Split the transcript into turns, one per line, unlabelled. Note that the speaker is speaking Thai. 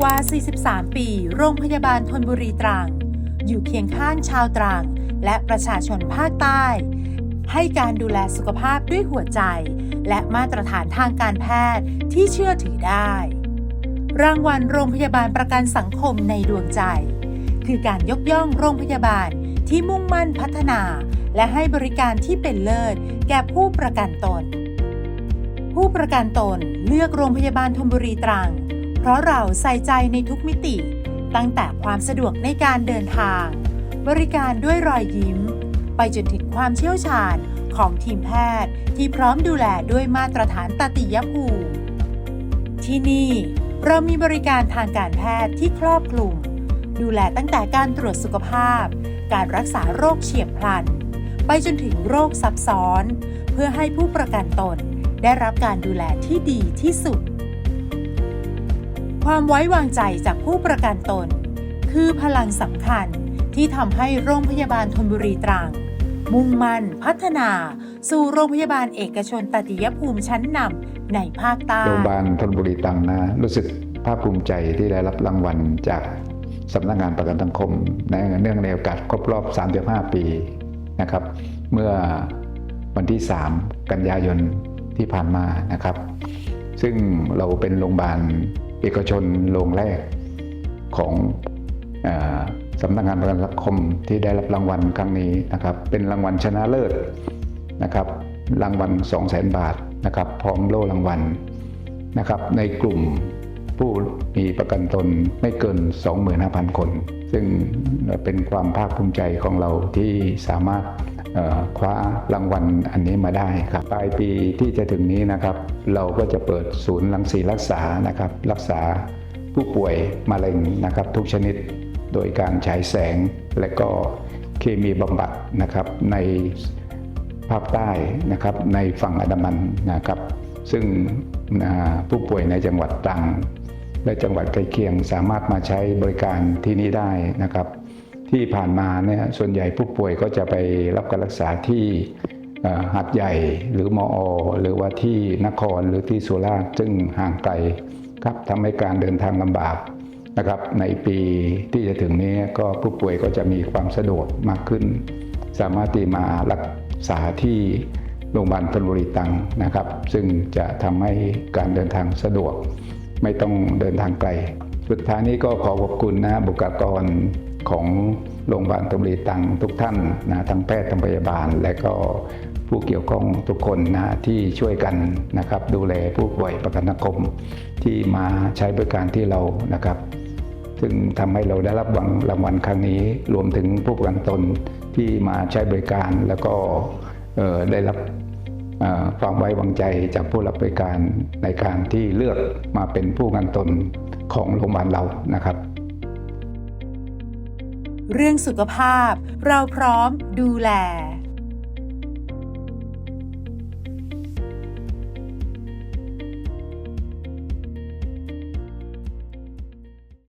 กว่า 43 ปี โรงพยาบาลทนบุรีตรัง อยู่เคียงข้างชาวตรัง และประชาชนภาคใต้ ให้การดูแลสุขภาพด้วยหัวใจ และมาตรฐานทางการแพทย์ที่เชื่อถือได้ รางวัลโรงพยาบาลประกันสังคมในดวงใจ คือการยกย่องโรงพยาบาลที่มุ่งมั่นพัฒนา และให้บริการที่เป็นเลิศ แก่ผู้ประกันตน ผู้ประกันตนเลือกโรงพยาบาลธนบุรีตรัง ราะเราใส่ใจในทุกมิติ ตั้งแต่ความสะดวกในการเดินทาง บริการด้วยรอยยิ้ม ไปจนถึงความเชี่ยวชาญของทีมแพทย์ที่พร้อมดูแลด้วยมาตรฐานตติยภูมิที่นี่เรามีบริการทางการแพทย์ที่ครอบคลุม ดูแลตั้งแต่การตรวจสุขภาพ การรักษาโรคเฉียบพลัน ไปจนถึงโรคซับซ้อน เพื่อให้ผู้ประกันตนได้รับการดูแลที่ดีที่สุด ความไว้วางใจจากผู้ประกันตน คือพลังสำคัญที่ทำให้โรงพยาบาลธนบุรีตรัง มุ่งมั่นพัฒนา สู่โรงพยาบาลเอกชนตติยภูมิชั้นนำในภาคใต้
โรงพยาบาลธนบุรีตรังนะ รู้สึกภาคภูมิใจที่ได้รับรางวัลจากสำนักงานประกันสังคมในเนื่องในโอกาสครบรอบ 35 ปีนะครับ เมื่อวันที่ 3 กันยายนที่ผ่านมานะครับ ซึ่งเราเป็นโรงพยาบาล เอกชนโรงแรกของอสำนักงานประกันสังคมที่ได้รับรางวัลครั้งนี้นะครับ เป็นรางวัลชนะเลิศนะครับ รางวัล 2 0 0 0 0 0 บาทนะครับ พร้อมโล่รางวัลนะครับ ในกลุ่มผู้มีประกันตนไม่เกิน 25,000 คน ซึ่งเป็นความภาคภูมิใจของเราที่สามารถ คว้ารางวัลอันนี้มาได้ครับปลายปีที่จะถึงนี้นะครับ เราก็จะเปิดศูนย์รังสีรักษานะครับ รักษาผู้ป่วยมะเร็งนะครับ ทุกชนิดโดยการฉายแสงและก็เคมีบำบัดนะครับในภาคใต้นะครับในฝั่งอันดามันนะครับ ซึ่งผู้ป่วยในจังหวัดตรังและจังหวัดใกล้เคียงสามารถมาใช้บริการที่นี่ได้นะครับ ที่ผ่านมาเนี่ยส่วนใหญ่ผู้ป่วยก็จะไปรับการรักษาที่เอ่อหัดใหญ่หรือมอ หรือว่าที่นครหรือที่สุราษฎร์ซึ่งห่างไกลครับทำให้การเดินทางลำบากนะครับ ในปีที่จะถึงนี้ก็ผู้ป่วยก็จะมีความสะดวกมากขึ้น สามารถที่มารักษาที่โรงพยาบาลธนบุรีตังนะครับ ซึ่งจะทำให้การเดินทางสะดวก ไม่ต้องเดินทางไกล สุดท้ายนี้ก็ขอขอบคุณนะบุคลากร ของโรงพยาบาลธนบุรีตังทุกท่านนะทั้งแพทย์ทั้งพยาบาล และก็ผู้เกี่ยวข้องทุกคนนะที่ช่วยกันนะครับ ดูแลผู้ป่วยประกันสังคมที่มาใช้บริการที่เรานะครับ ซึ่งทำให้เราได้รับรางวัลครั้งนี้ รวมถึงผู้ประกันตนที่มาใช้บริการแล้วก็ได้รับความไว้วางใจจากผู้รับบริการในการที่เลือกมาเป็นผู้กันตนของโรงพยาบาลเรานะครับ
เรื่องสุขภาพ เราพร้อมดูแล